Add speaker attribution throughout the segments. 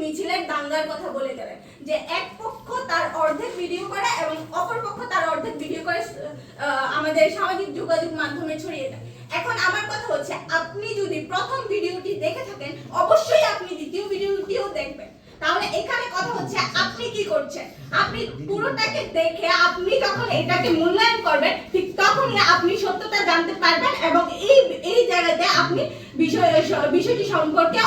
Speaker 1: মিছিলের দাঙ্গার কথা বলে গেলেন। যে এক পক্ষ তার অর্ধেক ভিডিও করে এবং অপর পক্ষ তার অর্ধেক ভিডিও করে আমাদের সামাজিক যোগাযোগ মাধ্যমে ছড়িয়ে দেয়। এখন আমার কথা হচ্ছে, আপনি যদি প্রথম ভিডিওটি দেখে থাকেন, অবশ্যই আপনি দ্বিতীয় ভিডিওটিও দেখবেন। তাহলে এখানে কথা হচ্ছে, আপনি কি করছেন? আপনি পুরোটাকে দেখে আপনি যখন এটাকে মূল্যায়ন করবেন, ঠিক তখনই আপনি সত্যতা জানতে পারবেন এবং এই এই জায়গাতে আপনি বিষয়, বিষয়টি সম্পর্কে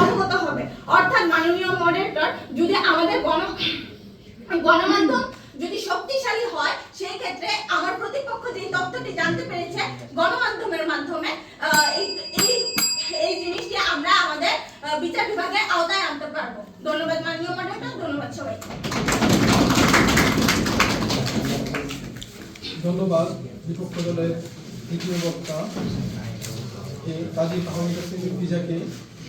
Speaker 1: অবগত হবে অর্থাৎ মাননীয় মডারেটর যদি আমাদের গণ, গণমাধ্যম যদি শক্তিশালী হয়, সেই ক্ষেত্রে আমার প্রতিপক্ষ যে তথ্যটি জানতে পেরেছে, গণমাধ্যমের মাধ্যমে এই এই জিনিসটি আমরা আমাদের বিচার বিভাগের আওতায় আনতে পারব। ধন্যবাদ মাননীয় মডারেটর ধন্যবাদ সবাইকে।
Speaker 2: ধন্যবাদ বিপক্ষ দলের দ্বিতীয় বক্তা কাজী আহমেদ সিং ফিজাকে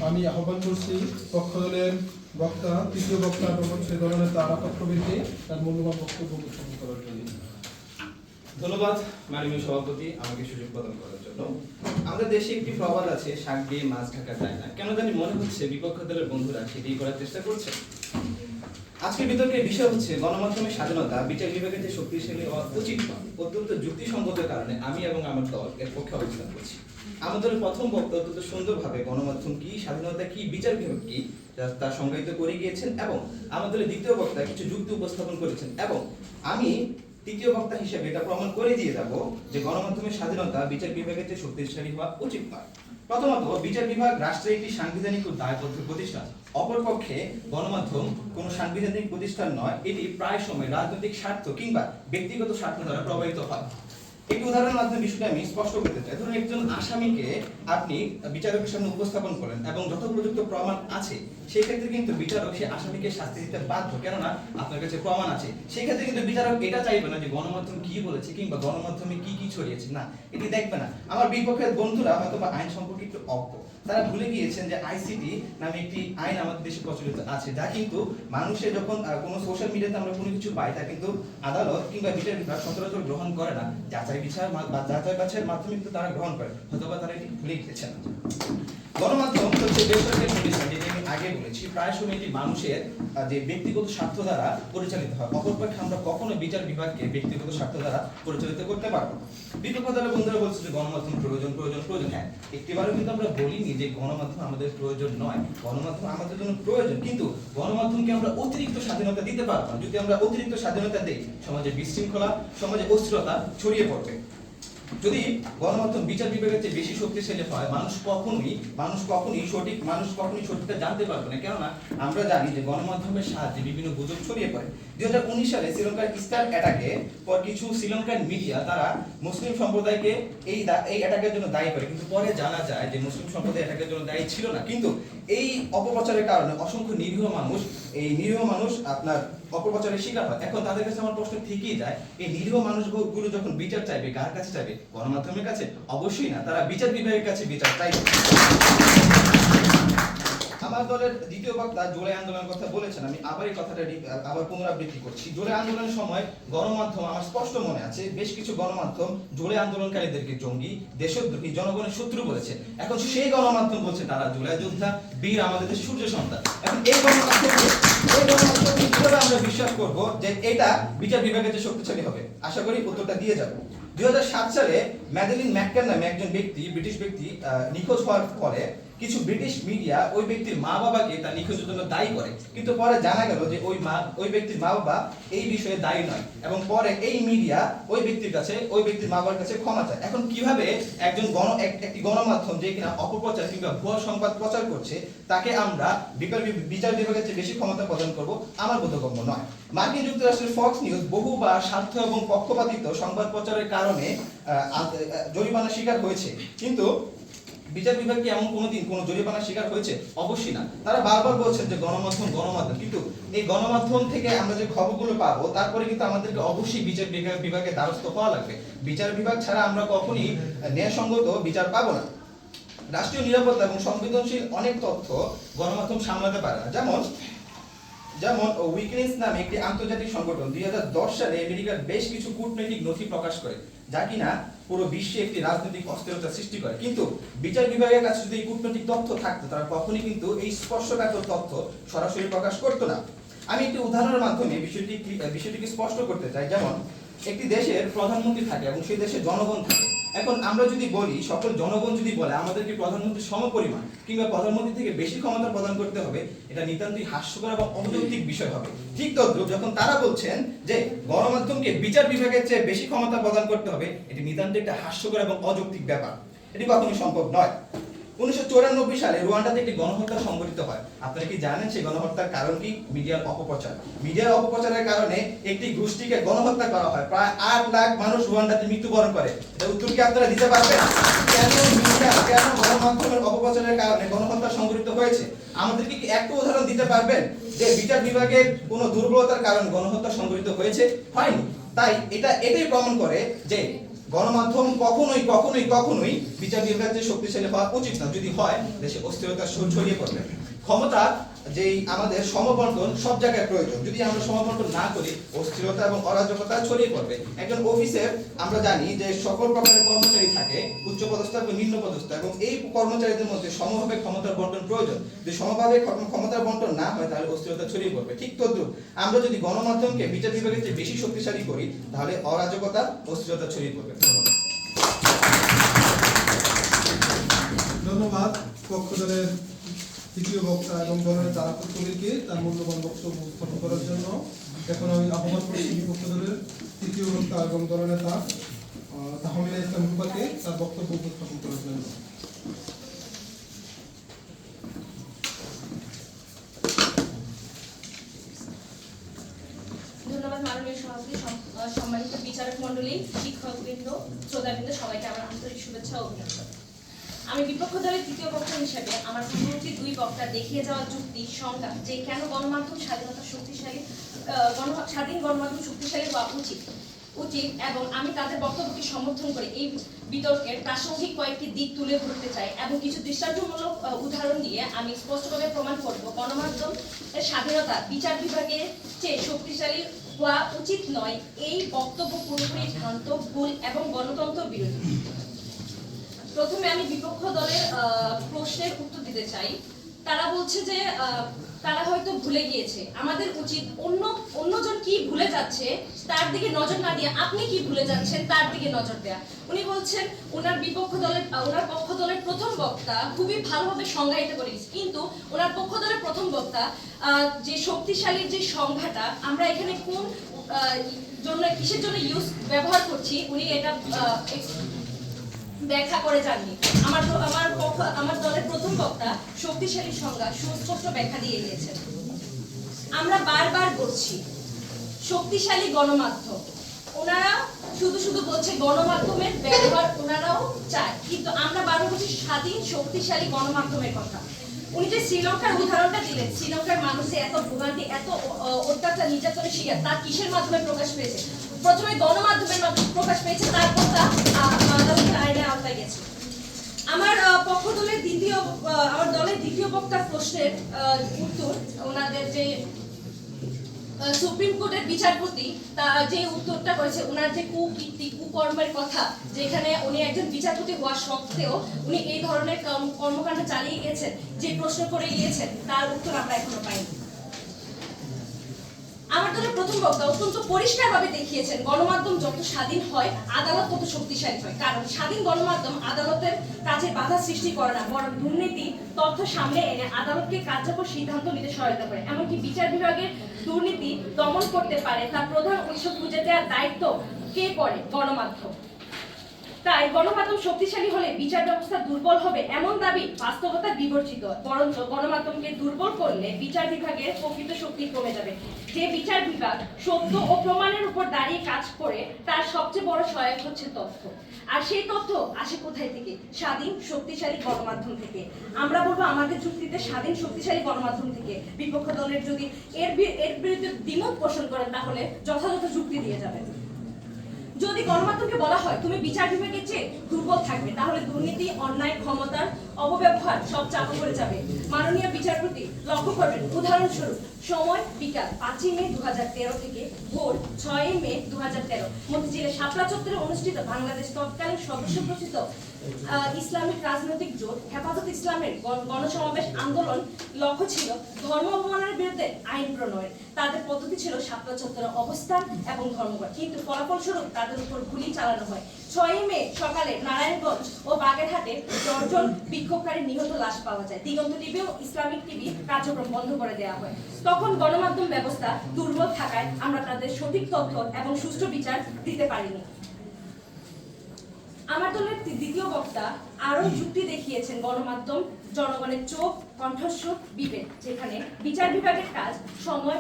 Speaker 2: আমি আহ্বান করছি পক্ষ দলের বক্তা, তৃতীয় বক্তা এবং হচ্ছে দলনেতা আরাফাত কবিরকে তার মূল্যবান বক্তব্য উপস্থাপন করার জন্য।
Speaker 3: ধন্যবাদ মাননীয় সভাপতি আমাকে সুযোগ প্রদান করার জন্য। আমাদের দেশে একটি প্রবাদ আছে, শাক দিয়ে মাছ ঢাকা যায় না। কেন জানি মনে হচ্ছে বিপক্ষ দলের বন্ধুরা সেটাই করার চেষ্টা করছে। আজকের বিতর্কের বিষয় হচ্ছে গণমাধ্যমের স্বাধীনতা, বিচার বিভাগের যে শক্তিশালী হওয়া উচিত। অত্যন্ত যুক্তিসঙ্গত কারণে আমি এবং আমার দল এর পক্ষে অবস্থান করছি। আমাদের প্রথম বক্তব্য অত্যন্ত সুন্দরভাবে গণমাধ্যম কি, স্বাধীনতা কি, বিচার বিভাগ কি, তা সংজ্ঞায়িত করে গিয়েছেন এবং আমাদের দ্বিতীয় বক্তা কিছু যুক্তি উপস্থাপন করেছেন এবং আমি তৃতীয় বক্তা হিসেবে এটা প্রমাণ করে দিয়ে যাব যে গণমাধ্যমের স্বাধীনতা বিচার বিভাগের চেয়ে শক্তিশালী হওয়া উচিত নয়। প্রথমত, বিচার বিভাগ রাষ্ট্রের একটি সাংবিধানিক ও দায়বদ্ধ প্রতিষ্ঠান। অপরপক্ষে গণমাধ্যম কোনো সাংবিধানিক প্রতিষ্ঠান নয়, এটি প্রায় সময় রাজনৈতিক স্বার্থ কিংবা ব্যক্তিগত স্বার্থ দ্বারা প্রভাবিত হয়। একটি উদাহরণের মাধ্যমে বিষয়টা আমি স্পষ্ট করতে চাই। ধরুন একজন আসামিকে আপনি বিচারকের সামনে উপস্থাপন করেন এবং যত প্রযুক্ত প্রমাণ আছে সেই ক্ষেত্রে কিন্তু বিচারক সেই আসামিকে শাস্তি দিতে বাধ্য, কেননা আপনার কাছে প্রমাণ আছে। সেই ক্ষেত্রে কিন্তু বিচারক এটা চাইবে না যে গণমাধ্যম কি বলেছে কিংবা গণমাধ্যমে কি কি ছড়িয়েছে। না, এটি দেখবে না। আমার বিপক্ষের বন্ধুরা হয়তো বা আইন সম্পর্কে একটু অজ্ঞ। তারা ভুলে গিয়েছেন যে আইসিটি নামে একটি আইন আমাদের দেশে প্রচলিত আছে, যা কিন্তু মানুষের যখন কোনো সোশ্যাল মিডিয়াতে আমরা কোনো কিছু পাই, তা কিন্তু আদালত কিংবা বিচার বিভাগ সচরাচর গ্রহণ করে না। যাচাই বিচার বা যাচাই বাছাইয়ের মাধ্যমে কিন্তু তারা গ্রহণ করে হয়তো বা তারা এটি ভুলে গিয়েছেন। গণমাধ্যম হচ্ছে বেসরকারি প্রতিষ্ঠান আগে বলেছি প্রায় সময় এটি মানুষের যে ব্যক্তিগত স্বার্থ দ্বারা পরিচালিত হয়। অপরপক্ষে আমরা কখনো বিচার বিভাগকে ব্যক্তিগত স্বার্থ দ্বারা পরিচালিত করতে পারব বন্ধুরা বলছে যে, গণমাধ্যম প্রয়োজন প্রয়োজন প্রয়োজন। হ্যাঁ একটিবারও কিন্তু আমরা বলিনি যে গণমাধ্যম আমাদের প্রয়োজন নয়। গণমাধ্যম আমাদের জন্য প্রয়োজন, কিন্তু গণমাধ্যমকে আমরা অতিরিক্ত স্বাধীনতা দিতে পারব যদি আমরা অতিরিক্ত স্বাধীনতা দেই, সমাজে বিশৃঙ্খলা, সমাজে অস্থিরতা ছড়িয়ে পড়বে। যদি গণমাধ্যম বিচার বিভাগের চেয়ে বেশি শক্তিশালী হয়, মানুষ কখনোই মানুষ কখনোই সঠিক, মানুষ কখনোই সঠিকটা জানতে পারবে না। কেননা আমরা জানি যে গণমাধ্যমের সাহায্যে বিভিন্ন গুজব ছড়িয়ে পড়ে। দুই হাজার উনিশ সালে শ্রীলঙ্কার স্টার অ্যাটাকে পর কিছু শ্রীলঙ্কান মিডিয়া তারা মুসলিম সম্প্রদায়কে এই এই অ্যাটাকের জন্য দায়ী করে। কিন্তু পরে জানা যায় যে মুসলিম সম্প্রদায় অ্যাটাকের জন্য দায়ী ছিল না। কিন্তু এই অপপ্রচারের কারণে অসংখ্য নিরীহ মানুষ, এই নিরীহ মানুষ আপনার অপপ্রচারের শিকার হয়। এখন তাদের কাছে আমার প্রশ্ন থেকেই যায়, এই নিরীহ মানুষগুলো যখন বিচার চাইবে, কার কাছে চাইবে? গণমাধ্যমের কাছে? অবশ্যই না। তারা বিচার বিভাগের কাছে বিচার চাইবে। আমার দলের দ্বিতীয় বক্তা জুলাই আন্দোলনের কথা বলেছেন। আমি আবার এই কথাটা আবার পুনরাবৃত্তি করছি। জুলাই আন্দোলনের সময় গণমাধ্যম, আমার স্পষ্ট মনে আছে, বেশ কিছু গণমাধ্যম জুলাই আন্দোলনকারীদেরকে জঙ্গি, দেশদ্রোহী, জনগণের শত্রু বলেছে। এখন সেই গণমাধ্যম বলছে, তারা জুলাই যোদ্ধা, বীর, আমাদের দেশের সূর্য সন্তান। এখন এই গণমাধ্যমকে এই গণমাধ্যমকে কীভাবে আমরা বিশ্বাস করব যে এটা বিচার বিভাগের যে শক্তিশালী হবে? আশা করি উত্তরটা দিয়ে যাবে। দুই সালে ম্যাদেলিন ম্যাককেন নামে একজন ব্যক্তি, ব্রিটিশ ব্যক্তি নিখোঁজ হওয়ার পরে কিছু ব্রিটিশ মিডিয়া ওই ব্যক্তির মা বাবাকে তার নিখোঁজের জন্য দায়ী করে। কিন্তু পরে জানা গেল যে ওই মা, ওই ব্যক্তির মা বাবা এই বিষয়ে দায়ী নয়। এবং পরে এই মিডিয়া ওই ব্যক্তির কাছে, ওই ব্যক্তির মা বাবার কাছে ক্ষমা চায়। এখন কীভাবে একজন গণ একটি গণমাধ্যম যে কিনা অপপ্রচার কিংবা ভুয়া সংবাদ প্রচার করছে, তাকে আমরা বিচার বিভাগের চেয়ে বেশি ক্ষমতা প্রদান করব, আমার বোধগম্য নয়। মার্কিন যুক্তরাষ্ট্রের ফক্স নিউজ বহুবার স্বার্থ এবং পক্ষপাতিত্ব সংবাদ প্রচারের কারণে জরিমানার শিকার হয়েছে। কিন্তু বিচার বিভাগ কি এমন কোনোদিন কোনো জরিমানার শিকার হয়েছে? অবশ্যই না। তারা বারবার বলছেন যে গণমাধ্যম গণমাধ্যম। কিন্তু এই গণমাধ্যম থেকে আমরা যে খবরগুলো পাবো, তারপরে কিন্তু আমাদেরকে অবশ্যই বিচার বিভাগ, বিভাগের দ্বারস্থ হওয়া লাগবে। বিচার বিভাগ ছাড়া আমরা কখনই ন্যায়সঙ্গত বিচার পাবো না। রাষ্ট্রীয় নিরাপত্তা এবং সংবেদনশীল অনেক তথ্য গণমাধ্যম সামলাতে পারে না। যেমন যেমন উইকনেস নামে একটি আন্তর্জাতিক সংগঠন দুই হাজার দশ সালে আমেরিকার বেশ কিছু কূটনৈতিক নথি প্রকাশ করে, যা কিনা পুরো বিশ্বে একটি রাজনৈতিক অস্থিরতা সৃষ্টি করে। কিন্তু বিচার বিভাগের কাছে যদি কূটনৈতিক তথ্য থাকতো, তারা কখনই কিন্তু এই স্পর্শকাতর তথ্য সরাসরি প্রকাশ করতো না। আমি একটি উদাহরণের মাধ্যমে বিষয়টি বিষয়টিকে স্পষ্ট করতে চাই। যেমন, একটি দেশের প্রধানমন্ত্রী থাকে এবং সেই দেশের জনগণ থাকে। এখন আমরা যদি বলি, সকল জনগণ যদি বলে আমাদেরকে প্রধানমন্ত্রী সমপরিমাণ কিংবা প্রধানমন্ত্রী থেকে বেশি ক্ষমতা প্রদান করতে হবে, এটা নিতান্তই হাস্যকর এবং অযৌক্তিক বিষয় হবে। ঠিক তদ্রুপ যখন তারা বলছেন যে, গণমাধ্যমকে বিচার বিভাগের চেয়ে বেশি ক্ষমতা প্রদান করতে হবে, এটি নিতান্ত একটা হাস্যকর এবং অযৌক্তিক ব্যাপার। এটি কখনোই সম্ভব নয়। উনিশশো সালে রুয়ান্ডাতে একটি গণহত্যা সংঘটিত হয়। আপনারা কি জানেন সেই গণহত্যার কারণ কি? মিডিয়ার অপপ্রচার। মিডিয়ার অপপ্রচারের কারণে একটি গোষ্ঠীকে গণহত্যা করা হয়। প্রায় আট লাখ মানুষ রুয়ান্ডাতে মৃত্যুবরণ করে। উত্তর কি আপনারা দিতে পারবেন? কেন মিডিয়া, কেন গণমাধ্যমের অপপ্রচারের কারণে গণহত্যা সংঘটিত হয়েছে? আমাদেরকে কি একটু উদাহরণ দিতে পারবেন যে বিচার বিভাগের কোনো দুর্বলতার কারণে গণহত্যা সংঘটিত হয়েছে? হয়নি। তাই এটা এটাই প্রমাণ করে যে গণমাধ্যম কখনোই কখনোই কখনোই বিচার বিভাগের শক্তিশালী হওয়া উচিত না। যদি হয়, দেশে অস্থিরতা ছড়িয়ে পড়বে। ক্ষমতা যেই আমাদের সমবন্টন সব জায়গায় প্রয়োজন। যদি আমরা সমবন্টন না করি, অস্থিরতা এবং অরাজকতা ছড়িয়ে পড়বে। একজন অফিসের আমরা জানি যে সকল প্রকারের কর্মচারী থাকে, উচ্চ পদস্থ এবং নিম্ন পদস্থ, এবং এই কর্মচারীদের মধ্যে সমভাবে ক্ষমতার বন্টন প্রয়োজন। যদি সমভাবে ক্ষম- ক্ষমতার বন্টন না হয়, তাহলে অস্থিরতা ছড়িয়ে পড়বে। ঠিক তদ্রুপ। আমরা যদি গণমাধ্যমকে বিচার বিভাগের চেয়ে বেশি শক্তিশালী করি, তাহলে অরাজকতা, অস্থিরতা ছড়িয়ে পড়বে। ধন্যবাদ।
Speaker 2: পক্ষ দলের তৃতীয় বক্তা এবং দলের তারা কর্মীকে তার মূল্যবান বক্তব্য উপস্থাপন করার জন্য এখন আমি আহ্বান করছি পক্ষ দলের তৃতীয় বক্তা এবং দলনেতা আহ, তাহমিনা ইসলাম হুবাকে তার বক্তব্য উপস্থাপন করার জন্য।
Speaker 4: সম্মানিত বিচারক মন্ডলী শিক্ষকবৃন্দ শ্রোতাবৃন্দ সবাইকে আমার আন্তরিক শুভেচ্ছা অভিনন্দন। আমি বিপক্ষ দলের তৃতীয় পক্ষ হিসেবে আমার পূর্ববর্তী দুই বক্তা দেখিয়ে যাওয়া যুক্তি সংজ্ঞা যে কেন গণমাধ্যম স্বাধীনতা শক্তিশালী স্বাধীন গণমাধ্যম শক্তিশালী হওয়া উচিত উচিত এবং আমি তাদের বক্তব্যকে সমর্থন করে এই বিতর্কের প্রাসঙ্গিক কয়েকটি দিক তুলে ধরতে চাই এবং কিছু দৃষ্টান্তমূলক উদাহরণ দিয়ে আমি স্পষ্টভাবে প্রমাণ করব, গণমাধ্যম স্বাধীনতা বিচার বিভাগের চেয়ে শক্তিশালী হওয়া উচিত নয়, এই বক্তব্য পুরোপুরি ভ্রান্ত, ভুল এবং গণতন্ত্র বিরোধী। প্রথমে আমি বিপক্ষ দলের প্রশ্নের উত্তর দিতে চাই। তারা বলছে যে তারা হয়তো ভুলে গিয়েছে। আমাদের উচিত অন্য, অন্যজন কি ভুলে যাচ্ছে, তার দিকে নজর না দিয়ে আপনি কি ভুলে যাচ্ছেন, তার দিকে নজর দেয়া। উনি বলছেন, ওনার বিপক্ষ দলের ওনার পক্ষ দলের প্রথম বক্তা খুবই ভালোভাবে সংজ্ঞায়িত করে গেছে। কিন্তু ওনার পক্ষ দলের প্রথম বক্তা যে শক্তিশালীর যে সংজ্ঞাটা, আমরা এখানে কোন জন্য, কিসের জন্য ইউজ ব্যবহার করছি, উনি এটা ব্যাখ্যা করে যাননি। আমার আমার আমার দলের প্রথম বক্তা শক্তিশালী সংজ্ঞা সুস্পষ্ট ব্যাখ্যা দিয়ে গিয়েছেন। আমরা বারবার বলছি, শক্তিশালী গণমাধ্যম। ওনারা শুধু শুধু বলছে গণমাধ্যমের ব্যবহার ওনারাও চায়। কিন্তু আমরা বারো বলছি স্বাধীন, শক্তিশালী গণমাধ্যমের কথা। উনি যে শ্রীলঙ্কার উদাহরণটা দিলেন, শ্রীলঙ্কার মানুষে এত ভোগান্তি, এত অত্যাচার, নির্যাতনের শিকার তার কিসের মাধ্যমে প্রকাশ পেয়েছে? প্রথমে গণমাধ্যমের প্রকাশ পেয়েছে তারপর তা আহ, আদালতের আইনের আওতায় গেছে আমার আহ, পক্ষ দলের দ্বিতীয় আহ, আমার দলের দ্বিতীয় বক্তার প্রশ্নের উত্তর, ওনাদের যে সুপ্রিম কোর্টের বিচারপতি, তা, যে উত্তরটা করেছে, ওনার যে কুকীর্তি, কুকর্মের কথা, যেখানে উনি একজন বিচারপতি হওয়া সত্ত্বেও উনি এই ধরনের কর্মকাণ্ড চালিয়ে গেছেন, যে প্রশ্ন করে গিয়েছেন, তার উত্তর আমরা এখনও পাইনি। আমার দলের প্রথম বক্তা অত্যন্ত পরিষ্কারভাবে দেখিয়েছেন, গণমাধ্যম যত স্বাধীন হয়, আদালত তত শক্তিশালী হয়। কারণ স্বাধীন গণমাধ্যম আদালতের কাছে বাধা সৃষ্টি করে না, বরং দুর্নীতি, তথ্য সামনে এনে আদালতকে কার্যকর সিদ্ধান্ত নিতে সহায়তা করে। এমনকি বিচার বিভাগের দুর্নীতি দমন করতে পারে, তার প্রধান উৎস খুঁজে দেওয়ার দায়িত্ব কে করে? গণমাধ্যম। তাই গণমাধ্যম শক্তিশালী হলে বিচার ব্যবস্থা দুর্বল হবে, এমন দাবি বিবর্জিত। বরঞ্চ গণমাধ্যমকে দুর্বল করলে বিচার বিভাগের প্রকৃত শক্তি কমে যাবে। যে বিচার বিভাগ সত্য ও প্রমাণের উপর দাঁড়িয়ে কাজ করে, তার সবচেয়ে বড় সহায়ক হচ্ছে তথ্য। আর সেই তথ্য আসে কোথায় থেকে? স্বাধীন, শক্তিশালী গণমাধ্যম থেকে। আমরা বলব আমাদের যুক্তিতে স্বাধীন, শক্তিশালী গণমাধ্যম থেকে। বিপক্ষ দলের যদি এর এর বিরুদ্ধে দ্বিমত পোষণ করেন, তাহলে যথাযথ যুক্তি দিয়ে যাবেন। যদি গণমাধ্যমকে বলা হয় তুমি বিচার বিভাগের চেয়ে দুর্বল থাকবে, তাহলে দুর্নীতি, অন্যায়, ক্ষমতার অপব্যবহার সব চাপা করে যাবে। মাননীয় বিচারপতি লক্ষ্য করবেন, উদাহরণস্বরূপ, সময় বিকাল পাঁচই মে দু হাজার তেরো থেকে ভোর ছয়ই মে দু হাজার তেরো। মতিঝিলের শাপলা চত্বরে অনুষ্ঠিত বাংলাদেশ তৎকালীন সদস্য প্রচিত ইসলামিক রাজনৈতিক জোট, হেফাজত ইসলামের গণসমাবেশ আন্দোলন লক্ষ্য ছিল ধর্ম অবমাননার বিরুদ্ধে আইন প্রণয়ন। তাদের পদ্ধতি ছিল শাপলা চত্বরে অবস্থান এবং ধর্মঘট। কিন্তু ফলাফলস্বরূপ তাদের উপর গুলি চালানো হয়। ছয়ই মে সকালে নারায়ণগঞ্জ ও বাগেরহাটে দশজন বিক্ষোভকারী নিহত লাশ পাওয়া যায়। দিগন্ত টিভি ও ইসলামিক টিভি কার্যক্রম বন্ধ করে দেওয়া হয়। তখন গণমাধ্যম ব্যবস্থা দুর্বল থাকায় আমরা তাদের সঠিক তথ্য এবং সুষ্ঠু বিচার দিতে পারিনি। আমার দলের দ্বিতীয় বক্তা আরও যুক্তি দেখিয়েছেন গণমাধ্যম, জনগণের চোখ, কণ্ঠস্বর, বিবেক, যেখানে বিচার বিভাগের কাজ, সময়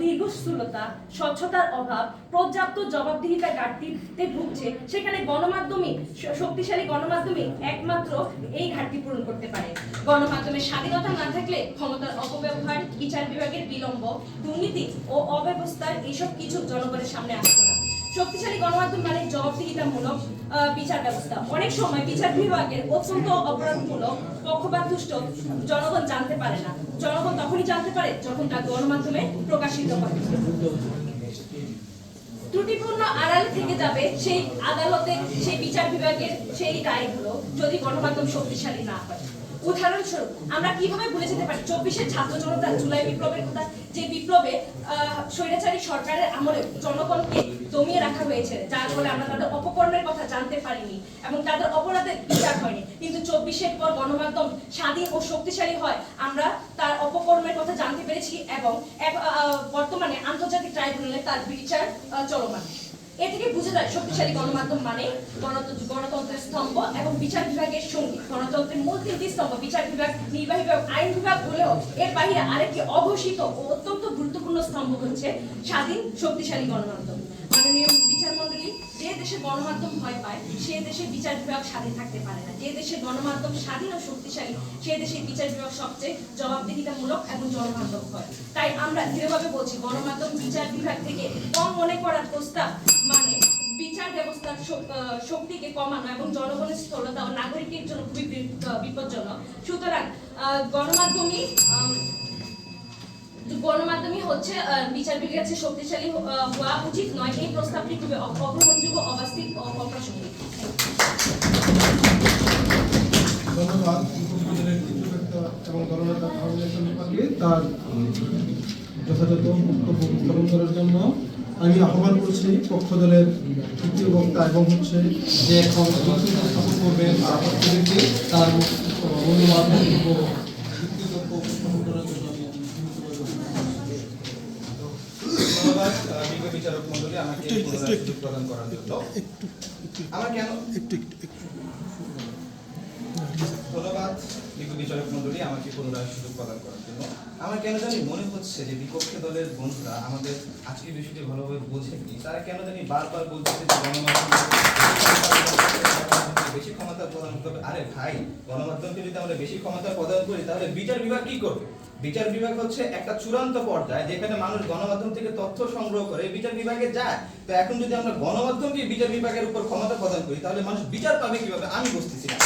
Speaker 4: দীর্ঘস্থূলতা, স্বচ্ছতার অভাব, পর্যাপ্ত জবাবদিহিতার ঘাটতিতে ভুগছে, সেখানে গণমাধ্যমই শক্তিশালী গণমাধ্যমই একমাত্র এই ঘাটতি পূরণ করতে পারে। গণমাধ্যমের স্বাধীনতা না থাকলে ক্ষমতার অপব্যবহার, বিচার বিভাগের বিলম্ব, দুর্নীতি ও অব্যবস্থার এইসব কিছু জনগণের সামনে আসতো না শক্তিশালী গণমাধ্যম মানে জবাবদিহিতামূলক বিচার ব্যবস্থা। অনেক সময় বিচার বিভাগের অত্যন্ত অপরাধমূলক পক্ষপাত দুষ্ট জনগণ জানতে পারে না। জনগণ তখনই জানতে পারে যখন তা গণমাধ্যমে প্রকাশিত হয়। ত্রুটিপূর্ণ আড়াল থেকে যাবে সেই আদালতের সেই বিচার বিভাগের সেই রায়গুলো যদি গণমাধ্যম শক্তিশালী না হয়। উদাহরণস্বরূপ, আমরা কীভাবে ভুলে যেতে পারি? চব্বিশের ছাত্র জনতা জুলাই বিপ্লবের কথা, যে বিপ্লবে স্বৈরাচারী সরকারের আমলে জনগণকে দমিয়ে রাখা হয়েছে, যার ফলে আমরা তাদের অপকর্মের কথা জানতে পারিনি এবং তাদের অপরাধের বিচার হয়নি। কিন্তু চব্বিশের পর গণমাধ্যম স্বাধীন ও শক্তিশালী হয়, আমরা তার অপকর্মের কথা জানতে পেরেছি এবং বর্তমানে আন্তর্জাতিক ট্রাইব্যুনালে তার বিচার চলমান। এ থেকে বুঝে যায় শক্তিশালী গণমাধ্যম মানে গণতন্ত্র, গণতন্ত্রের স্তম্ভ এবং বিচার বিভাগের সঙ্গী। গণতন্ত্রের মূল তিনটি স্তম্ভ, বিচার বিভাগ, নির্বাহী বিভাগ, আইন বিভাগ হলেও এর বাইরে আরেকটি অঘোষিত ও অত্যন্ত গুরুত্বপূর্ণ স্তম্ভ হচ্ছে স্বাধীন শক্তিশালী গণমাধ্যম মাননীয় বিচার মন্ডলী দেশে গণমাধ্যম ভয় পায়, সে দেশে বিচার বিভাগ স্বাধীন থাকতে পারে না। যে দেশে গণমাধ্যম স্বাধীন ও শক্তিশালী, সে দেশে বিচার বিভাগ সবচেয়ে জবাবদিহিতামূলক এবং জনবান্ধব হয়। তাই আমরা দৃঢ়ভাবে বলছি, গণমাধ্যম বিচার বিভাগ থেকে কম মনে করার প্রস্তাব মানে বিচার ব্যবস্থার শক্তিকে কমানো এবং জনগণের স্থলতা ও নাগরিকের জন্য খুবই বিপজ্জনক। সুতরাং গণমাধ্যমই গণমাধ্যমই হচ্ছে বিচার বিভাগের শক্তিশালী হওয়া উচিত। নয়, এই প্রস্তাবটি খুবই অগ্রহণযোগ্য অবাস্তব ও অপ্রাসঙ্গিক।
Speaker 2: আমি আহ্বান করছি পক্ষ দলের তৃতীয় বক্তা এবং হচ্ছে যে এখন উপস্থাপন করবেন তার মূল্যবান বক্তব্য যুক্তিতর্ক উপস্থাপন করার জন্য আমি
Speaker 3: ধন্যবাদ আহ, বিজ্ঞ বিচারক মন্ডলী সুযোগ প্রদান করার জন্য আমার কেন ধন্যবাদ বিজ্ঞ বিচারক মন্ডলী আমাকে পুনরায় সুযোগ প্রদান করার জন্য। আমার কেন জানি মনে হচ্ছে যে বিপক্ষে দলের বন্ধুরা আমাদের আজকের বিষয়টি ভালোভাবে বোঝেননি। তারা কেন জানি বারবার বলছে যে বেশি ক্ষমতা প্রদান করবে আরে ভাই, গণমাধ্যমকে যদি আমরা বেশি ক্ষমতা প্রদান করি, তাহলে বিচার বিভাগ কি করবে? বিচার বিভাগ হচ্ছে একটা চূড়ান্ত পর্যায়ে যেখানে মানুষ গণমাধ্যম থেকে তথ্য সংগ্রহ করে, বিচার বিভাগে যায়। তো এখন যদি আমরা গণমাধ্যমকে বিচার বিভাগের উপর ক্ষমতা প্রদান করি, তাহলে মানুষ বিচার পাবে কীভাবে? আমি বুঝতেছি না।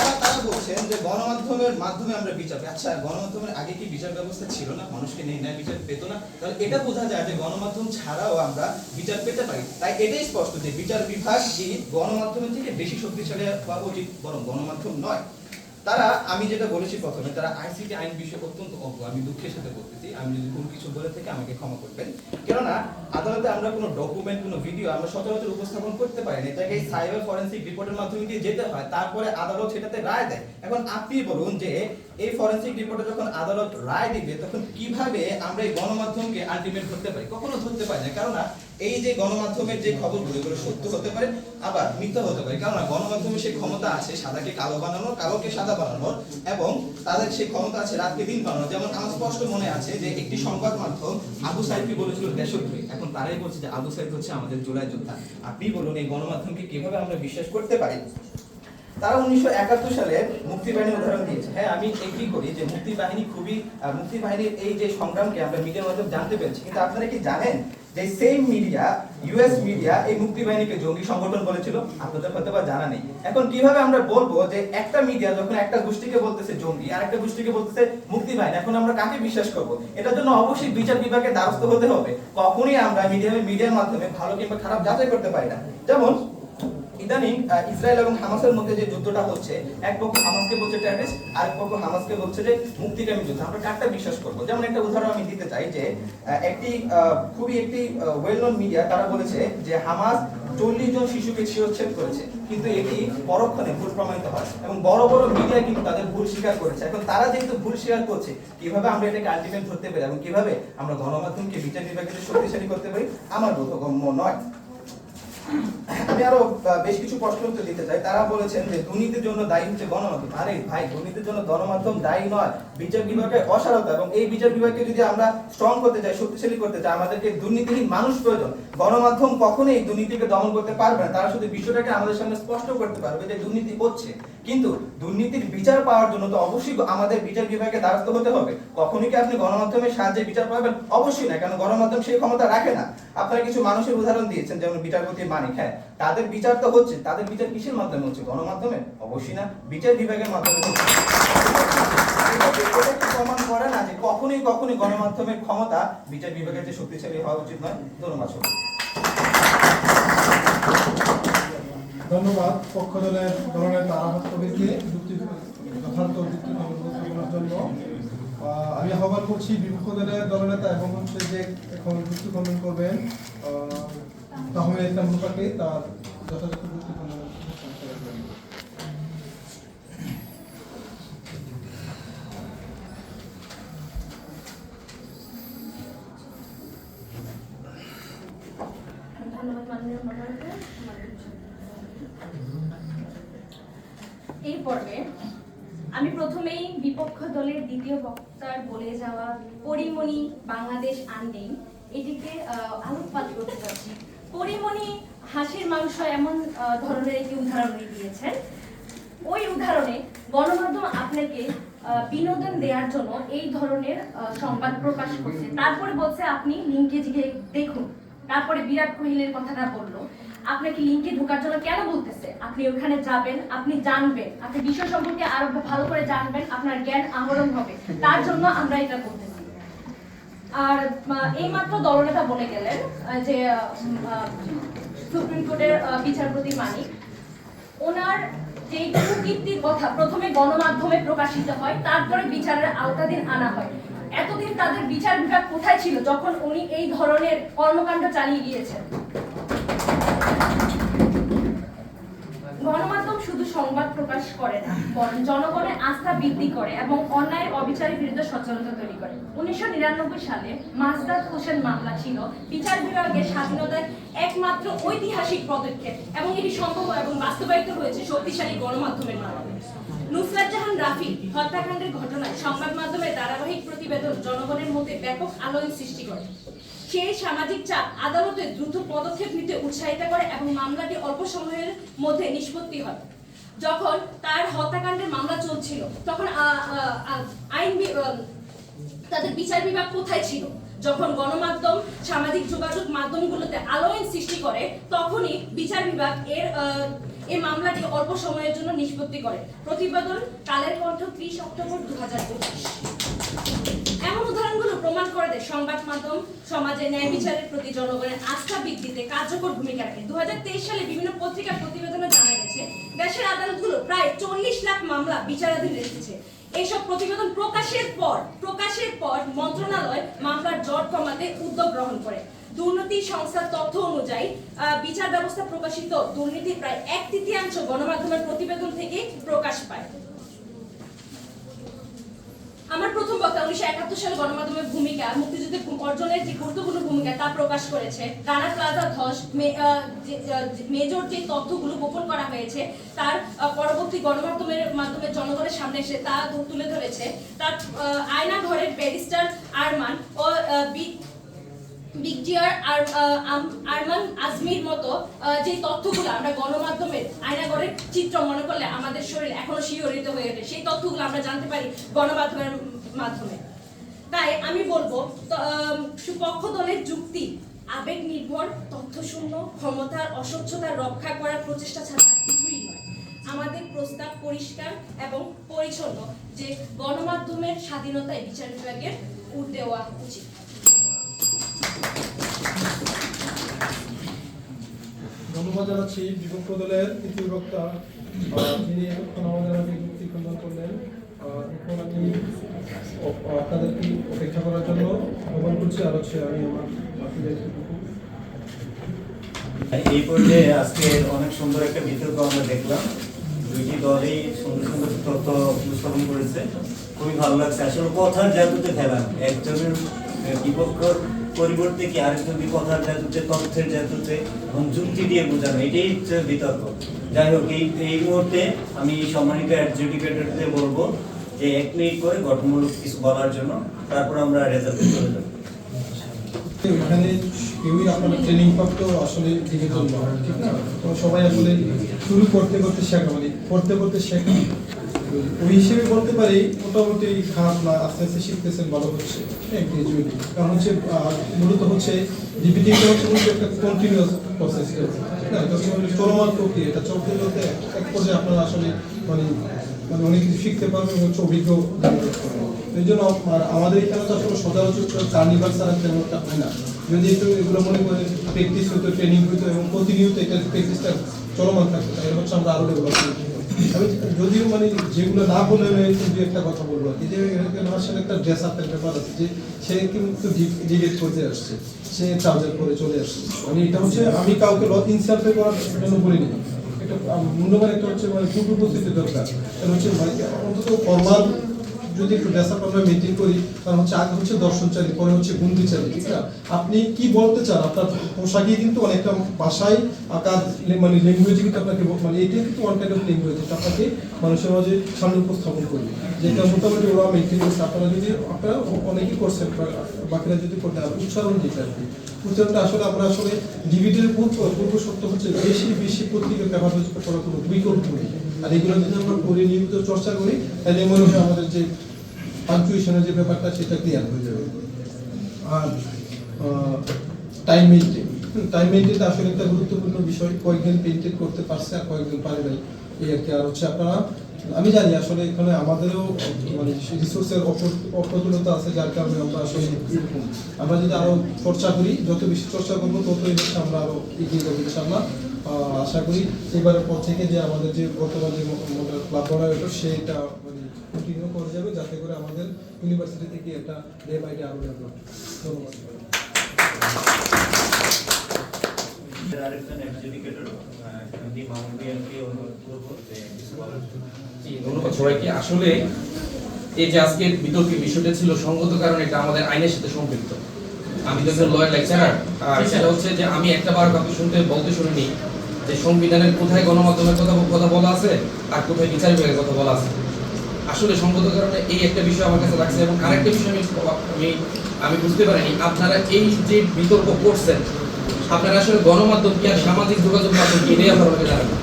Speaker 3: তারা তারা বলছেন যে গণমাধ্যমের মাধ্যমে আমরা বিচার। আচ্ছা গণমাধ্যমের আগে কি বিচার ব্যবস্থা ছিল না? মানুষকে নিয়ে ন্যায় বিচার পেত না। তাহলে এটা বোঝা যায় যে গণমাধ্যম ছাড়াও আমরা বিচার পেতে পারি। তাই এটাই স্পষ্ট যে বিচার বিভাগ গণমাধ্যমের থেকে বেশি শক্তিশালী হওয়া উচিত বরং গণমাধ্যম নয়। তারা, আমি যেটা বলেছি প্রথমে, তারা আইসিটি আইন বিষয়ে অত্যন্ত অজ্ঞ। আমি দুঃখের সাথে বলতেছি, আমি যদি ভুল কিছু বলে থেকে আমাকে ক্ষমা করবেন। কেননা, আদালতে আমরা কোনো ডকুমেন্ট কোনো ভিডিও আমরা সচরাচর উপস্থাপন করতে পারি না। এটাকে সাইবার ফরেন্সিক রিপোর্টের মাধ্যমে দিয়ে যেতে হয়, তারপরে আদালত সেটাতে রায় দেয়। এখন আপনি বলুন যে, এই ফরেন্সিক রিপোর্টে যখন আদালত রায় দিবে, তখন কীভাবে আমরা এই গণমাধ্যমকে আলটিমেট ধরতে পারি? কখনো ধরতে পারি না। কেননা এই যে গণমাধ্যমের যে খবরগুলো এগুলো সত্য হতে পারে আবার মিথ্যা হতে পারে। কেননা গণমাধ্যমের সেই ক্ষমতা আছে সাদাকে কালো বানানোর কালোকে সাদা বানানোর এবং তাদের সেই ক্ষমতা আছে রাতকে দিন বানানোর যেমন আমার স্পষ্ট মনে আছে যে একটি সংবাদ মাধ্যম আবু সাইফকে বলেছিল দেশপ্রিয় এখন তারাই বলছে যে আবু সাইফ হচ্ছে আমাদের জোড়ায় যোদ্ধা। আপনি বলুন এই গণমাধ্যমকে কীভাবে আমরা বিশ্বাস করতে পারি? তারা উনিশশো একাত্তর সালে মুক্তিবাহিনীর উদাহরণ দিয়েছে। হ্যাঁ আমি এগ্রি করি যে মুক্তিবাহিনী খুবই আহ, মুক্তিবাহিনীর এই যে সংগ্রামকে আমরা মিডিয়ার মাধ্যমে জানতে পেরেছি। কিন্তু আপনারা কি জানেন যে সেম মিডিয়া ইউএস মিডিয়া এই মুক্তি বাহিনীকে জঙ্গি সংগঠন বলেছিল আপনাদের হয়তো বা জানা নেই। এখন কীভাবে আমরা বলব যে একটা মিডিয়া যখন একটা গোষ্ঠীকে বলতেছে জঙ্গি, আর একটা গোষ্ঠীকে বলতেছে মুক্তি বাহিনী এখন আমরা কাকে বিশ্বাস করব? এটার জন্য অবশ্যই বিচার বিভাগের দ্বারস্থ হতে হবে। কখনই আমরা মিডিয়া মিডিয়ার মাধ্যমে ভালো কিংবা খারাপ যাচাই করতে পারি না। যেমন ইদানিং ইসরায়েল এবং হামাসের মধ্যে যে যুদ্ধটা হচ্ছে, এক পক্ষ হামাসকে বলছে টেররিস্ট আরেক পক্ষ হামাসকে বলছে যে মুক্তিকামী যুদ্ধ। আমরা কারটা বিশ্বাস করব। যেমন একটা উদাহরণ আমি দিতে চাই যে একটি খুবই একটি ওয়েল নোন মিডিয়া তারা বলেছে যে হামাস চল্লিশ জন শিশুকে শিরচ্ছেদ করেছে। কিন্তু এটি পরক্ষণে ভুল প্রমাণিত হয় এবং বড় বড় মিডিয়া কিন্তু তাদের ভুল স্বীকার করেছে। এখন তারা যেহেতু ভুল স্বীকার করছে, কীভাবে আমরা এটাকে আলটিমেট ধরতে পারি এবং কীভাবে আমরা গণমাধ্যমকে বিচার বিভাগের শক্তিশালী করতে পারি? আমার বোধগম্য নয়। আমি আরও বেশ কিছু প্রশ্ন উত্তর দিতে চাই। তারা বলেছেন যে, দুর্নীতির জন্য দায়ী হচ্ছে গণমাধ্যম। আরে ভাই, দুর্নীতির জন্য গণমাধ্যম দায়ী নয়। বিচার বিভাগের অসারতা এবং এই বিচার বিভাগকে যদি আমরা স্ট্রং করতে চাই, শক্তিশালী করতে চাই, আমাদেরকে দুর্নীতিহীন মানুষ প্রয়োজন। গণমাধ্যম কখনোই দুর্নীতিকে দমন করতে পারবে না। তারা শুধু বিষয়টাকে আমাদের সামনে স্পষ্ট করতে পারবে যে দুর্নীতি হচ্ছে। কিন্তু দুর্নীতির বিচার পাওয়ার জন্য তো অবশ্যই আমাদের বিচার বিভাগে দ্বারস্থ হতে হবে। কখনই কি আপনি গণমাধ্যমের সাহায্যে বিচার পাবেন? অবশ্যই না কারণ গণমাধ্যম সেই ক্ষমতা রাখে না। আপনারা কিছু মানুষের উদাহরণ দিয়েছেন, যেমন বিচারপতি মানিক। হ্যাঁ তাদের বিচার তো হচ্ছে। তাদের বিচার কিসের মাধ্যমে হচ্ছে? গণমাধ্যমে? অবশ্যই না, বিচার বিভাগের মাধ্যমে প্রমাণ করে না যে কখনোই কখনোই গণমাধ্যমের ক্ষমতা বিচার বিভাগের যে শক্তিশালী হওয়া উচিত নয়। ধন্যবাদ সবাইকে।
Speaker 2: ধন্যবাদ। পক্ষ দলের দলের তারা কবিরকে যুক্তি যথার্থ যুক্তি করার জন্য। আমি আহ্বান করছি বিপক্ষ দলের দলনেতা এবং হচ্ছে যে এখন যুক্তি খণ্ডন করবেন তাহমিদ ইসলাম তার যথাযথ যুক্তি খণ্ডন করার জন্য।
Speaker 4: ধন্যবাদ মাননীয় মহারাজা পর্বে আমি প্রথমেই বিপক্ষ দলের দ্বিতীয় বক্তার বলে যাওয়া পরিমণি বাংলাদেশ আনডিং এটিকে আলোকপাত করতে যাচ্ছি। পরিমণি হাসির মাংস এমন ধরনের একটি উদাহরণ দিয়েছেন। ওই উদাহরণে গণমাধ্যম আপনাকে বিনোদন দেওয়ার জন্য এই ধরনের সংবাদ প্রকাশ করছে। তারপরে বলছে, আপনি লিঙ্কে গিয়ে দেখুন। তারপরে বিরাট কোহলির কথাটা বলল। আপনাকে লিঙ্কে ঢোকার জন্য কেন বলতেছে? আপনি ওখানে যাবেন আপনি জানবেন আপনি বিষয় সম্পর্কে আরও ভালো করে জানবেন আপনার জ্ঞান আহরণ হবে। তার জন্য আমরা এটা করতেছি। আর আহ, এইমাত্র দলনেতা বলে গেলেন যে সুপ্রিম কোর্টের বিচারপতি মানিক ওনার যে কীর্তির কথা প্রথমে গণমাধ্যমে প্রকাশিত হয় তারপরে বিচারের আওতাধীন আনা হয়। এতদিন তাদের বিচার বিভাগ কোথায় ছিল যখন উনি এই ধরনের কর্মকাণ্ড চালিয়ে গিয়েছেন? গণমাধ্যম শুধু সংবাদ প্রকাশ করে না, বরং জনগণের আস্থা বৃদ্ধি করে এবং অন্যায় অবিচারের বিরুদ্ধে সচেতনতা তৈরি করে। উনিশশো নিরানব্বই সালে মাসদাদ হোসেন মামলা ছিল। বিচার বিভাগের স্বাধীনতার একমাত্র ঐতিহাসিক পদক্ষেপ এবং এটি সম্ভব এবং বাস্তবায়িত হয়েছে শক্তিশালী গণমাধ্যমের মাধ্যমে। নুসরাত জাহান রাফি হত্যাকাণ্ডের ঘটনায় সংবাদ মাধ্যমের ধারাবাহিক প্রতিবেদন জনগণের মধ্যে ব্যাপক আলোড়ন সৃষ্টি করে। সেই সামাজিক চাপ আদালতে দ্রুত পদক্ষেপ নিতে উৎসাহিত করে এবং মামলাটি অল্প সময়ের মধ্যে নিষ্পত্তি হয়। যখন তার হত্যাকাণ্ডের মামলা চলছিল, তখন আইন তাদের বিচার বিভাগ কোথায় ছিল? যখন গণমাধ্যম, সামাজিক যোগাযোগ মাধ্যমগুলোতে আলোয়ন সৃষ্টি করে, তখনই বিচার বিভাগ এর এই মামলাটি অল্প সময়ের জন্য নিষ্পত্তি করে। প্রতিবেদন, কালের কণ্ঠ, ত্রিশ অক্টোবর দু এমন উদাহরণগুলো প্রমাণ করে দেয় সংবাদ মাধ্যম, সমাজে ন্যায় বিচারের প্রতি জনগণের আস্থা বৃদ্ধিতে কার্যকর ভূমিকা রাখে। দু সালে বিভিন্ন পত্রিকার প্রতিবেদনে জানা গেছে, দেশের আদালতগুলো প্রায় চল্লিশ লাখ মামলা বিচারাধীন রেখেছে। এইসব প্রতিবেদন প্রকাশের পর প্রকাশের পর মন্ত্রণালয় মামলার জট কমাতে উদ্যোগ গ্রহণ করে। দুর্নীতি সংস্থার তথ্য অনুযায়ী বিচার ব্যবস্থা প্রকাশিত দুর্নীতি প্রায় এক তৃতীয়াংশ গণমাধ্যমের প্রতিবেদন থেকে প্রকাশ পায়। আমার প্রথম বক্তা উনিশশো একাত্তর সালে গণমাধ্যমের ভূমিকা, মুক্তিযুদ্ধের অর্জনের যে গুরুত্বপূর্ণ ভূমিকা তা প্রকাশ করেছে। রানা প্লাজা ধস মেজর যে তথ্যগুলো গোপন করা হয়েছে, তার পরবর্তী গণমাধ্যমের মাধ্যমে জনগণের সামনে এসে তা তুলে ধরেছে। তার আয়না ঘরের ব্যারিস্টার আরমান ও বিগজিয়ার আর আরমান আজমির মতো যে তথ্যগুলো আমরা গণমাধ্যমের আয়নাগরের চিত্র মনে করলে আমাদের শরীর এখনও শিহরিত হয়ে ওঠে। সেই তথ্যগুলো আমরা জানতে পারি গণমাধ্যমের মাধ্যমে। তাই আমি বলব সুপক্ষ দলের যুক্তি, আবেগ নির্ভর তথ্যশূন্য, ক্ষমতার অস্বচ্ছতা রক্ষা করার প্রচেষ্টা ছাড়া কিছুই নয়। আমাদের প্রস্তাব পরিষ্কার এবং পরিচ্ছন্ন যে গণমাধ্যমের স্বাধীনতায় বিচার বিভাগের উঠ দেওয়া উচিত।
Speaker 2: ধন্যবাদ জানাচ্ছি বিপক্ষ দলের তৃতীয় বক্তা যিনি এতক্ষণ আমাদের আগে যুক্তি খণ্ডন করলেন। এখন আমি আপনাদেরকে অপেক্ষা করার জন্য আহ্বান করছি। হচ্ছে আমি আমার বাকি
Speaker 5: এই পর্যায়ে আজকে অনেক সুন্দর একটা বিতর্ক আমরা দেখলাম। দুইটি দলই সুন্দর সুন্দর তথ্য উপস্থাপন করেছে। খুবই ভালো লাগছে। আসলে কথার জাদুতে খেলা। একজনের বিপক্ষ পরিবর্তে কি আর আরেকজন কথার জাদুতে, তথ্যের জাদুতে এবং যুক্তি দিয়ে বোঝানো, এটাই হচ্ছে বিতর্ক। যাই হোক, এই এই মুহূর্তে আমি সম্মানিত অ্যাডজুডিকেটরদের বলব যে এক মিনিট করে গঠনমূলক কিছু বলার জন্য, তারপর আমরা রেজাল্টে চলে যাব।
Speaker 2: এখানে কেউই আপনার ট্রেনিং প্রাপ্ত আসলে দিকে চলবে ঠিক না? তো সবাই আসলে শুরু করতে করতে শেখা মানে করতে করতে শেখা ওই হিসেবে বলতে পারি মোটামুটি খারাপ না, আস্তে আস্তে শিখতেছেন, ভালো হচ্ছে। হ্যাঁ কারণ হচ্ছে মূলত হচ্ছে হচ্ছে মূলত একটা কন্টিনিউয়াস প্রসেস হচ্ছে মানে চলমান প্রক্রিয়া। এটা চলতে চলতে এক পর্যায়ে আপনারা আসলে মানে মানে অনেক কিছু শিখতে পারবেন হচ্ছে অভিজ্ঞ এই জন্য আমাদের এখানে তো আসলে সচরাচর কার্নিভাল ছাড়া একটা হয় না। যদি একটু এগুলো মনে করেন প্র্যাকটিস হতো ট্রেনিং হতো এবং প্রতিনিয়ত এটা প্র্যাকটিসটা চলমান থাকতো হচ্ছে আমরা আরও ডেভেলপ যদিও মানে যেগুলো না বলে আমি দু একটা কথা বলব আর কি, যে আমার একটা ড্রেস আপের ব্যাপার আছে, যে সে কিন্তু ডিবেট করতে আসছে, সে চার্জার করে চলে আসছে। মানে এটা হচ্ছে আমি কাউকে ইনসাল্টে করার জন্য বলিনি। একটা মূল্যবান একটা হচ্ছে মানে পূর্ব দরকার। কারণ হচ্ছে মানে অন্তত ফর্মাল যদি একটু ড্রেস আমরা মেনটেন করি, তাহলে হচ্ছে আগে হচ্ছে দর্শন চালি পরে হচ্ছে গুন্ডি চালি ঠিক না আপনি কি বলতে চান? আপনার পোশাকই কিন্তু অনেকটা ভাষায় আকার মানে ল্যাঙ্গুয়েজে কিন্তু আপনাকে মানে এটাই কিন্তু ওয়ান কাইন্ড অফ ল্যাঙ্গুয়েজ আপনাকে মানুষের মাঝে সামনে উপস্থাপন করবে। যেটা মোটামুটি ওরা মেনটেন করছে। আপনারা যদি, আপনারা অনেকেই করছেন বাকিরা যদি করতে উচ্চারণ যেটা আর কি উচ্চারণটা আসলে আমরা আসলে ডিভিডের পূর্ব পূর্ব সত্য হচ্ছে বেশি বেশি পত্রিকা ব্যবহার করা কোনো বিকল্প নেই। আর এগুলো যদি আমরা করে নিয়মিত চর্চা করি তাহলে মনে হয় আমাদের যে পাঞ্চুয়েশনের যে ব্যাপারটা সেটা ক্লিয়ার হয়ে যাবে। আর টাইম মেনটেন টাইম মেনটেন আসলে একটা গুরুত্বপূর্ণ বিষয়। কয়েকজন পেন্টেন করতে পারছে আর কয়েকজন পারে নাই। এই আর কি। আর হচ্ছে আপনারা আমি জানি আসলে এখানে আমাদেরও মানে রিসোর্সের অপ্রতুলতা আছে যার কারণে আমরা আসলে আমরা যদি আরও চর্চা করি যত বেশি চর্চা করব ততই আমরা আরও এগিয়ে যাব ইনশাআল্লাহ। আহ, আশা করি। এবারের পর থেকে যে আমাদের যে বর্তমান যে মডেল ক্লাব করা হতো সেটা মানে কন্টিনিউ করে যাবে যাতে করে আমাদের ইউনিভার্সিটি থেকে একটা ডে বাই ডে আরও ডেভেলপ ধন্যবাদ।
Speaker 5: আরেকজন অনুরোধ করব যে
Speaker 6: সবাইকে। আসলে এই যে আজকের বিতর্কের বিষয়টা ছিল সঙ্গত কারণে এটা আমাদের আইনের সাথে সম্পৃক্ত। আমি তো একজন লয়ার লেকচারার আর সেটা হচ্ছে যে আমি একটা বার কাউকে শুনতে বলতে শুনিনি। যে সংবিধানের কোথায় গণমাধ্যমের কথা কথা বলা আছে, আর কোথায় বিচার বিভাগের কথা বলা আছে। আসলে সঙ্গত কারণে এই একটা বিষয় আমার কাছে লাগছে এবং আরেকটা বিষয় আমি আমি বুঝতে পারিনি। আপনারা এই যে বিতর্ক করছেন, আপনারা আসলে গণমাধ্যম কি আর সামাজিক যোগাযোগ মাধ্যম কি এটাই আপনারা জানাবেন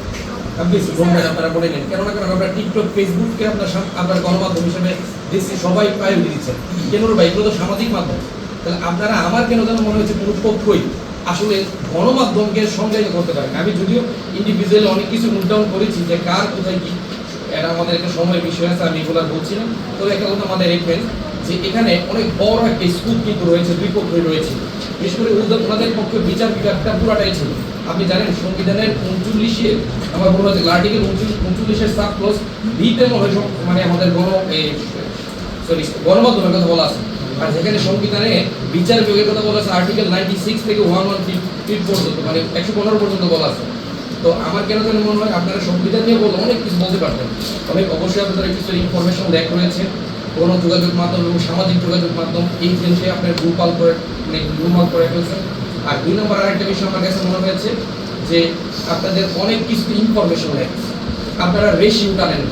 Speaker 6: আপনি বলবেন আপনারা বলে নেন। কেননা কারণ আমরা টিকটক, ফেসবুককে আপনার আপনার গণমাধ্যম হিসেবে দেখছি সবাই প্রায়োরিটি দিচ্ছেন। কেন ভাই? এগুলো তো সামাজিক মাধ্যম। তাহলে আপনারা, আমার কেন যেন মনে হচ্ছে কোনো পক্ষই আসলে গণমাধ্যমকে সংজ্ঞায়িত করতে পারেন আমি যদিও ইন্ডিভিজুয়ালি অনেক কিছু নোট ডাউন করেছি যে কার কোথায় কি, এটা আমাদের একটা সময়ের বিষয় আছে, আমি এগুলো বলছি না। তবে একটা কথা আমাদের দেখবেন যে এখানে অনেক বড় একটা স্কুপ কিন্তু রয়েছে, দুই পক্ষই রয়েছে। বিশেষ করে ওনাদের পক্ষে বিচার বিভাগটা পুরাটাই ছিল। আপনি জানেন, সংবিধানের উনচল্লিশের, আমার বলা হচ্ছে আর্টিকেল উনচল্লিশের সাব ক্লোজ বিতে মনে মানে আমাদের গণ সরি গণমাধ্যমের কথা বলা আছে। আর যেখানে সংবিধানে বিচার বিভাগের কথা বলা আছে আর্টিকেল নাইনটি সিক্স থেকে ওয়ান ওয়ান ফিট পর্যন্ত মানে একশো পনেরো পর্যন্ত বলা আছে। তো আমার কেন যেন মনে হয় আপনারা সংবিধান নিয়ে বলতে অনেক কিছু বলতে পারতেন। অনেক অবশ্যই আপনাদের কিছু ইনফরমেশন দেখ রয়েছে। কোনো যোগাযোগ মাধ্যম এবং সামাজিক যোগাযোগ মাধ্যম, এই জিনিসে আপনার গ্রুপাল করে মানে গ্রুমাল করে ফেলছেন। আর দুই নম্বর আরেকটা বিষয় আমার কাছে মনে হয়েছে যে আপনাদের অনেক কিছু ইনফরমেশন লেগেছে আপনারা রেশিও টানেন।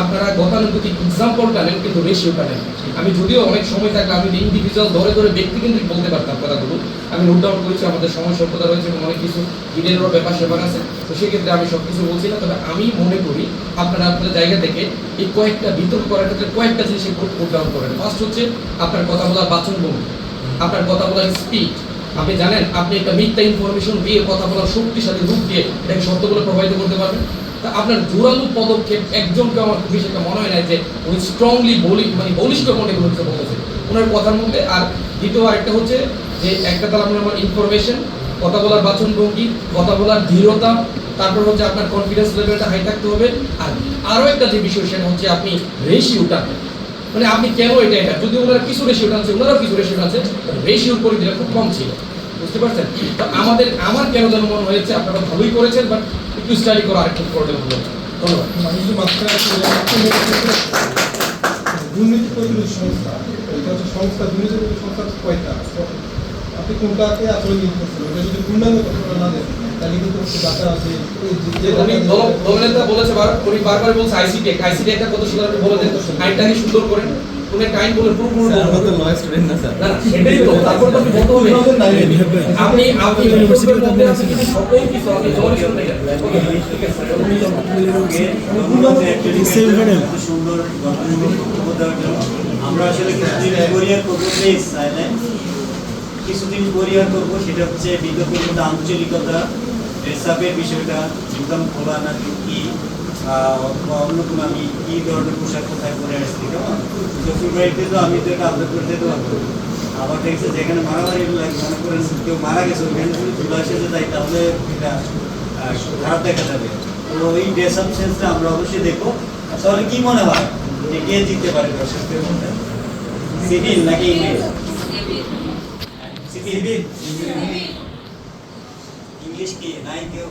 Speaker 6: আপনারা গতানুগতিক এক্সাম্পলটা নেন কিন্তু রেশিওটা নেন আমি যদিও অনেক সময় থাকলে আমি ইন্ডিভিজুয়াল ধরে ধরে ব্যক্তি কিন্তু বলতে পারতাম কথাগুলো। আমি নোট ডাউন করেছি, আমাদের সময় সভ্যতা রয়েছে এবং অনেক কিছু ঈদেরও ব্যাপার স্যাপার আছে। তো সেক্ষেত্রে আমি সব কিছু বলছি না, তবে আমি মনে করি আপনারা আপনাদের জায়গা থেকে এই কয়েকটা বিতর্ক করার ক্ষেত্রে কয়েকটা জিনিস নোট ডাউন করেন। ফার্স্ট হচ্ছে আপনার কথা বলার বাচন বাচনভঙ্গি আপনার কথা বলার স্পিড আপনি জানেন, আপনি একটা মিথ্যা ইনফরমেশন দিয়ে কথা বলার শক্তিশালী রূপ দিয়ে এটাকে সত্যগুলো প্রভাবিত করতে পারবেন। তা আপনার জোরালো পদক্ষেপ, একজনকে আমার খুব বেশি একটা মনে হয় না যে উনি স্ট্রংলি বলি মানে বলিষ্ঠ মনে কিছু বলেছে। ওনার কথার মধ্যে আর দ্বিতীয় আরেকটা হচ্ছে যে একটা তাহলে আপনার আমার ইনফরমেশন কথা বলার বাচনভঙ্গি, কথা বলার দৃঢ়তা, তারপর হচ্ছে আপনার কনফিডেন্স লেভেলটা হাই থাকতে হবে। আর আরও একটা যে বিষয় সেটা হচ্ছে আপনি রেশিওটা মানে আপনি কেন এটা এটা? যদি ওনারা কিছু রেশিও টানছে ওনারাও কিছু রেশিও টানছে রেশিওর পরিধিটা খুব কম ছিল। বুঝতে পারছেন? তো আমাদের আমার কেন যেন মনে হয়েছে, আপনারা ভালোই করেছেন বাট একটু স্টাডি করা আরেকটু প্রবলেম হলো ধন্যবাদ।
Speaker 2: দুর্নীতি প্রতিরোধ সংস্থা। এটা হচ্ছে সংস্থা দুর্নীতি প্রতিরোধ সংস্থা কয়টা? আপনি কোনটাকে আসলে লিঙ্ক করছেন? ওটা যদি পূর্ণাঙ্গ তথ্যটা না দেন তাহলে কিন্তু ডাটা আছে।
Speaker 6: উনি দলনেতা বলেছে বার উনি বারবার বলছে আইসিটি আইসিটি একটা কত সুন্দর আপনি বলে দেন আইনটাকে সুন্দর করেন একটা আইন বলে পুরো পুরো
Speaker 7: স্যার আমরা তো লয়ার স্টুডেন্ট না স্যার।
Speaker 6: না সেটাই তো তারপর তো আপনি হবে। আপনি আপনি ইউনিভার্সিটির মধ্যে আপনি কিন্তু সকল কিছু আপনি জমা শুনতে।
Speaker 5: আমরা আসলে কিছুদিন কোরিয়ার করব কিছুদিন কোরিয়ার করব সেটা হচ্ছে বিদ্যুতের মধ্যে আঞ্চলিকতা রেসাপের বিষয়টা ইনকাম খোলা না কি? আহ, অন্য কোনো আমি কি ধরনের পোশাক কোথায় পরে আসছি কেমন? শ্বশুর বাড়িতে তো আমি তো এটা আপলোড করে দিতে পারব। আবার দেখছে যেখানে মারামারি লাগে মনে করেন কেউ মারা গেছে ওখানে যদি চলে আসে যে তাই তাহলে এটা খারাপ দেখা যাবে। তো এই ড্রেস সেন্সটা আমরা অবশ্যই দেখব। তাহলে কি মনে হয় যে কে জিততে পারে দর্শকদের মধ্যে? সিভিল নাকি ইংলিশ ইংলিশ কি? নাই কেউ?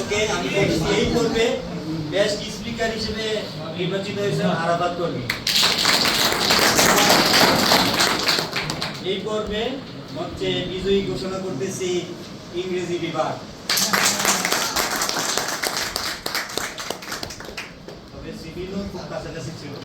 Speaker 5: ওকে আমি এই করবে বেস্ট স্পিকার হিসেবে নির্বাচিত হয়েছে আরাবাদ কর্মী। এই পর্বে মঞ্চে বিজয়ী ঘোষণা করতেছি ইংরেজি বিভাগ। তবে সিভিলও খুব কাছাকাছি ছিল।